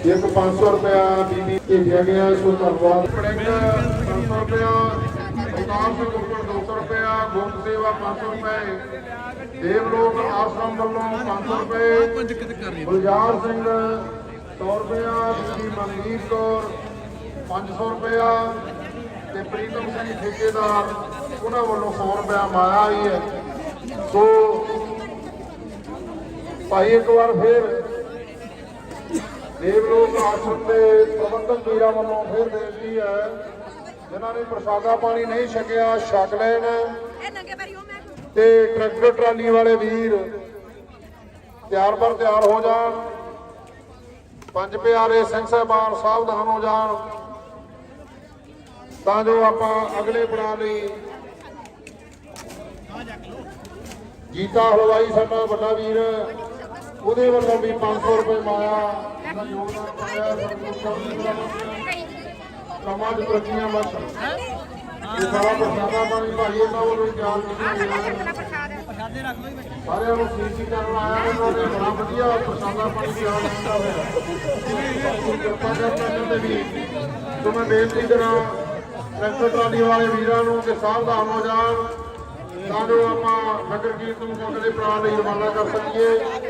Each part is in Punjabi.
ਇੱਕ 500 ਰੁਪਇਆ ਬੀਬੀ ਭੇਜਿਆ ਗਿਆ ਸੋ ਧੰਨਵਾਦ। ਪੜਿੰਗ 500 ਰੁਪਇਆ, ਅਵਤਾਰ ਸਿੰਘ ਉੱਪਰ 200 ਰੁਪਇਆ ਗੋਪ ਸੇਵਾ 500 ਰੁਪਏ। ਦੇਵ ਲੋਕ ਆਸ਼ਰਮ ਵੱਲੋਂ 500 ਰੁਪਏ। ਗੁਲਜ਼ਾਰ ਸਿੰਘ 100 ਰੁਪਇਆ, ਬੀਬੀ ਮਨਦੀਪ ਕੌਰ 500 ਰੁਪਇਆ। ਤੇ ਪ੍ਰੀਤਮ ਸਿੰਘ ਠੇਕੇਦਾਰ, ਉਹਨਾਂ ਵੱਲੋਂ 100 ਰੁਪਇਆ ਮਾਇਆ ਆਈ ਹੈ। ਸੋ ਭਾਈ ਇੱਕ ਵਾਰ ਫੇਰ ਦੇਵ ਲੋਕ ਆਸ਼ਰਮ ਦੇ ਪ੍ਰਬੰਧਕ ਵੀਰਾਂ ਵੱਲੋਂ ਫੇਰ ਬੇਨਤੀ ਹੈ ਜਿਨ੍ਹਾਂ ਨੇ ਪ੍ਰਸ਼ਾਦਾ ਪਾਣੀ ਨਹੀਂ ਛਕਿਆ ਛਕ ਲੈਣ। ਪੈਰੀ ਤੇ ਟਰੈਕਟਰ ਟਰਾਲੀ ਵਾਲੇ ਵੀਰ ਤਿਆਰ ਬਰ ਤਿਆਰ ਹੋ ਜਾਣ। ਪੰਜ ਪਿਆਰੇ ਸਿੰਘ ਸਾਹਿਬਾਨ ਸਾਵਧਾਨ ਹੋ ਜਾਣ। ਤਾਂ ਜੋ ਆਪਾਂ ਅਗਲੇ ਪੜਾਅ ਲਈ ਜੀਤਾ ਹਲਵਾਈ ਸਾਡਾ ਵੱਡਾ ਵੀਰ ਉਹਦੇ ਵੱਲੋਂ ਵੀ 500 ਰੁਪਏ ਮਾਇਆ ਦਾ ਯੋਗਦਾਨ ਪਾਇਆ ਸਮਾਜ ਪ੍ਰਤੀਆਂ ਬਸ ਇਹ ਸਾਰਾ ਪ੍ਰਸ਼ਾਦਾ ਪਾਣੀ ਭਾਈ ਇਹਨਾਂ ਵੱਲੋਂ ਹੀ ਤਿਆਰ ਕੀਤਾ ਗਿਆ। ਸਾਰਿਆਂ ਨੂੰ ਸੀਸੀ ਕਰਨ ਆਇਆ ਉਹਨਾਂ ਨੇ ਬੜਾ ਵਧੀਆ ਪ੍ਰਸ਼ਾਦਾ ਪਾਣੀ ਤਿਆਰ ਕੀਤਾ ਹੋਇਆ ਕਿਰਪਾ ਕਰਕੇ ਵੀ। ਸੋ ਮੈਂ ਬੇਨਤੀ ਕਰਾਂ, ਟਰੈਕਟਰ ਟਰਾਲੀ ਵਾਲੇ ਵੀਰਾਂ ਨੂੰ ਕਿ ਸਾਵਧਾਨ ਹੋ ਜਾਣ, ਤਾਂ ਜੋ ਆਪਾਂ ਨਗਰ ਕੀਰਤਨ ਨੂੰ ਅਗਲੇ ਪ੍ਰਾਣ ਲਈ ਰਵਾਨਾ ਕਰ ਸਕੀਏ।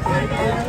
Gracias.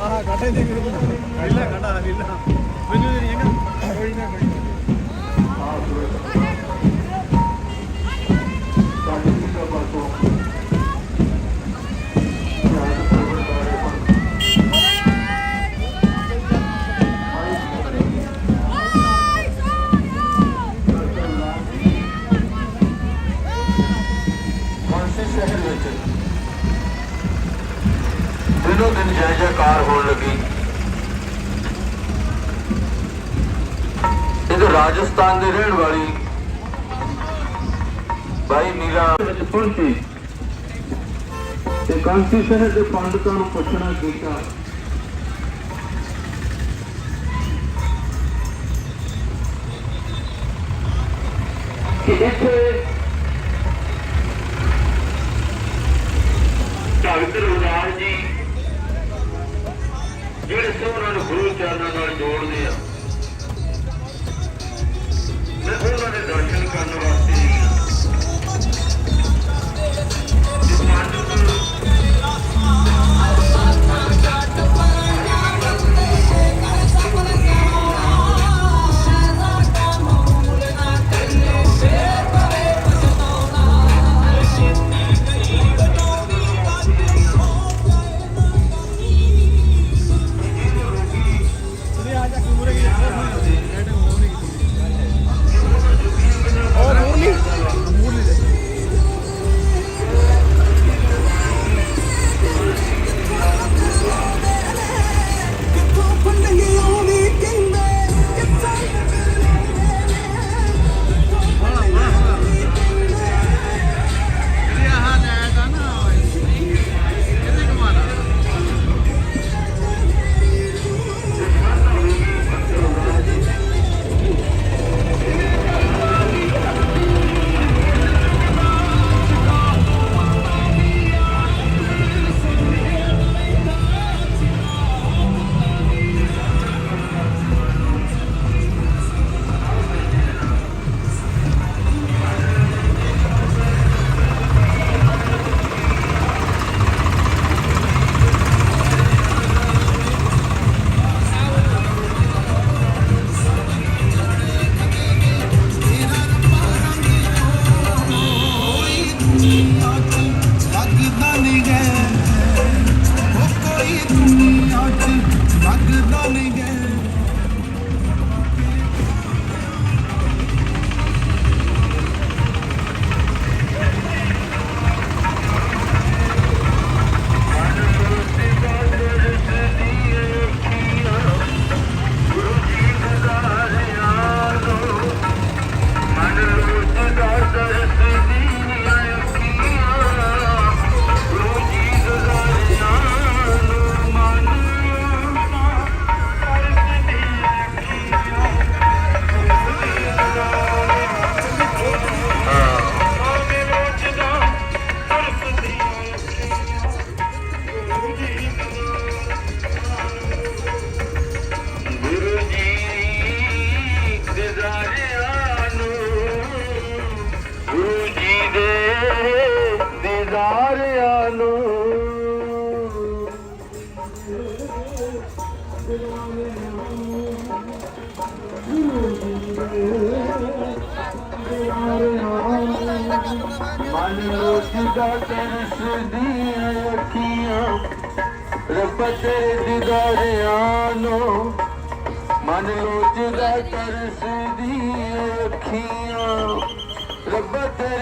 ആ കടയിലേക്ക് കണ്ട ഇല്ല. പിന്നെ ਦਿਨੋਂ ਦਿਨ ਜੈ ਜੈਕਾਰ ਹੋਣ ਲੱਗੀ? ਇਹ ਰਾਜਸਥਾਨ ਦੇ ਰਹਿਣ ਵਾਲੀ ਬਾਈ ਮੀਰਾ। ਵਿੱਚ ਪਹੁੰਚੀ। ਤੇ ਕਾਂਸੀ ਸ਼ਹਿਰ ਦੇ ਪੰਡਤਾਂ ਨੂੰ ਪੁੱਛਣਾ ਕੀਤਾ। ਕਿ ਇੱਥੇ ਭਗਤ ਰਵਿਦਾਸ ਜੀ ਜਿਹੜੇ ਸੋਹਣਾ ਨੂੰ ਗੁਰੂ ਚਰਨਾਂ ਨਾਲ ਜੋੜਦੇ ਰੱਬ ਤੇਰੇ ਦੀਦਾਰਿਆਂ ਨੂੰ। ਮਨ ਲੋਚਦਾ ਤਰਸਦੀਆਂ ਅੱਖੀਆਂ ਰੱਬ ਤੇਰੇ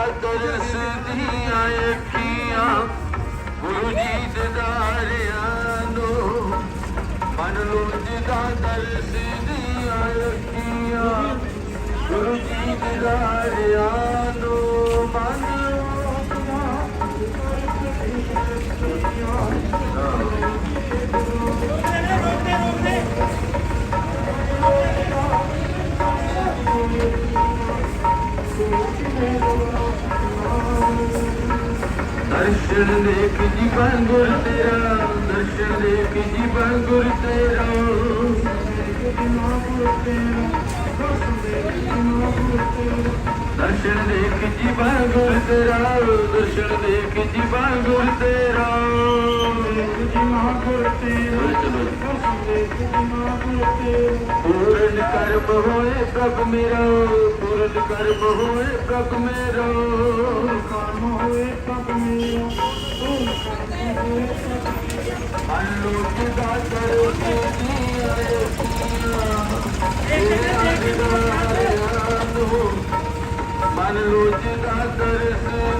ਲੋਚਦਾ ਤਰਸਦੀਆਂ ਅੱਖੀਆਂ ਗੁਰੂ ਜੀ ਦੇ ਦਾਰਿਆਂ ਨੂੰ। ਮਨ ਲੋਚਦਾ ਤਰਸਦੀਆਂ ਦੇਖ ਜੀਵਨ ਗੁਰ ਤੇਰਾ ਦਰਸ਼ਨ ਦੇਖ ਜੀਵਨ ਤੇਰਾ ਦਰਸ਼ਨ ਦੇਖ ਜੀਵਨ ਗੁਰ ਤੇਰਾ। ਦਰਸ਼ਨ ਦੇਖ ਜੀ ਗੁਰ ਤੇਰਾ ਜੀ ਮਹਾਗੁਰ ਤੇਰਾ, ਦਰਸ਼ਨ ਦੇਖ ਜੀ ਮਹਾਗੁਰ ਤੇਰਾ। ਪੂਰਨ ਕਰਮ ਹੋਏ ਪ੍ਰਭ ਮੇਰਾ, ਪੂਰਨ ਕਰਮ ਹੋਏ ਪ੍ਰਭ ਮੇਰਾ ਕਰਮ ਹੋਏ ਪ੍ਰਭ ਮੇਰਾ। ਅਨਲੋ ਦਾ ਕਰੋ ਮਨ ਲੋਚ ਦਾ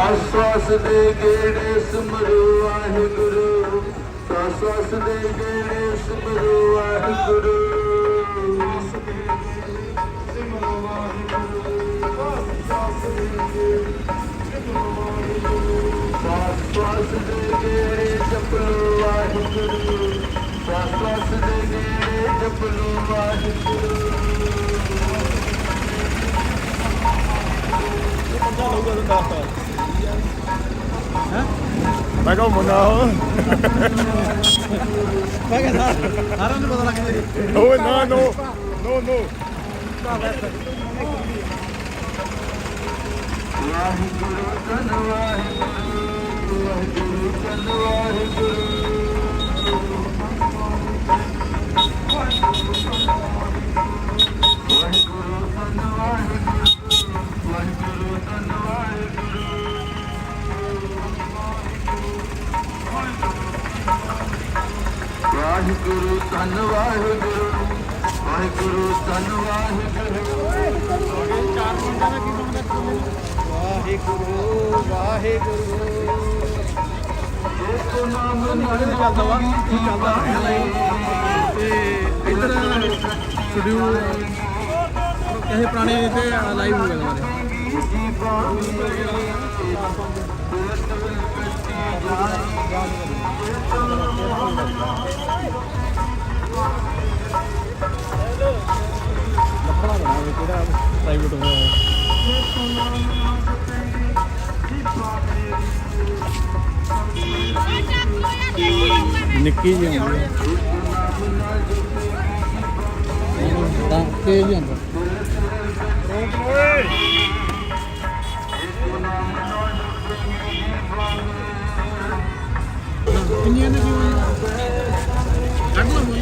ਸਵਾਸ ਦੇ ਗੇੜੇ ਸਿਮਰੋ, ਵਾਹਿਗੁਰੂ। ਸਵਾਸ ਸਵਾਸ ਦੇ ਗੇੜੇ ਸਿਮਰੋ, ਵਾਹਿਗੁਰੂ। ਸਵਾਸ ਸਵਾਸ ਦੇ ਗੇੜੇ ਜਪਲੋ, ਵਾਹਿਗੁਰੂ। ਸਵਾਸ ਦੇ ਗੇੜੇ ਜਪਲੋ, ਵਾਹਿਗੁਰੂ। ਮੈਂ ਕਹਾਂ ਮੁੰਡਾ ਹੋ ਮੈਂ ਕਹਿੰਦਾ ਸਾਰਿਆਂ ਨੂੰ ਪਤਾ ਲੱਗ ਜਾਂਦਾ ਓ ਨਾ ਨੋ ਨੋ ਨੋ। ਵਾਹਿਗੁਰੂ ਧੰਨ ਵਾਹਿਗੁਰੂ ਵਾਹਿਗੁਰੂ ਧੰਨ ਵਾਹਿਗੁਰੂ ਵਾਹਿਗੁਰੂ ਧੰਨ ਵਾਹਿਗੁਰੂ ਵਾਹਿਗੁਰੂ ਧੰਨ ਵਾਹਿਗੁਰੂ ਵਾਹਿਗੁਰੂ, ਧੰਨ ਵਾਹਿਗੁਰੂ। ਵਾਹਿਗੁਰੂ, ਧੰਨ ਵਾਹਿਗੁਰੂ। ਵਾਹਿਗੁਰੂ ਵਾਹਿਗੁਰੂ ਇੱਕ ਨਾਮ ਨਾਲ ਚੱਲਦਾ ਵਾ ਚੱਲਦਾ ਤੇ ਇੱਧਰ ਸ਼ਡਿਊਲ ਕਿਸੇ ਪੁਰਾਣੇ ਤੇ ਲਾਈਵ ਹੋ ਗਿਆ ਦੁਬਾਰੇ ਕਿਹੜਾ ਪ੍ਰਾਈਵੇਟ ਹੋਇਆ ਨਿੱਕੀ ਜਿਹੀ ਹੁੰਦੀ ਹੈ ਤਾਂ ਤੇਜ਼ ਹੀ ਹੁੰਦਾ ਕਿੰਨੀਆਂ ਨੇ ਕਿਉਂ ਕੱਢ ਲਾ ਮੋਈ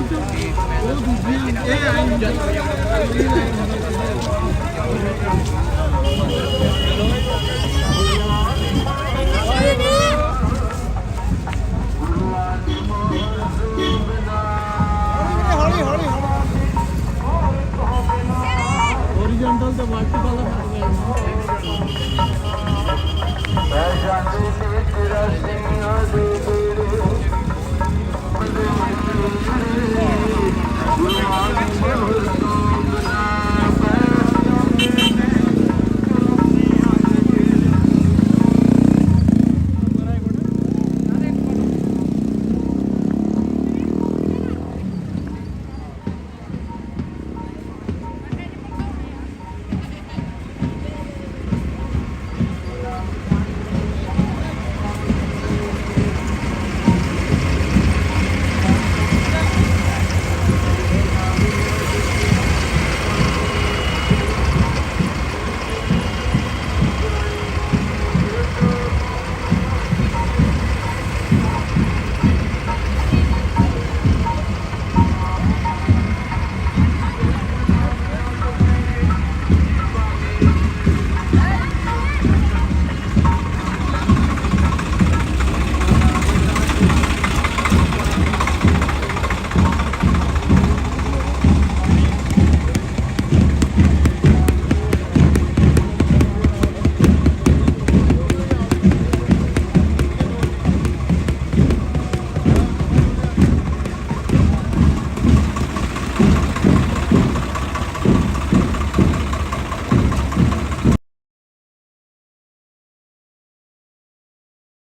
ਲਾਈਟ ਉਹ ਦੂਜੀ ਇਹ ਆਈ ਹੌਲੀ ਹੌਲੀ। ਹੌਲੀ ਹੋਰੀਜ਼ੋਨਟਲ ਤੇ ਵਰਟੀਕਲ ਦਾ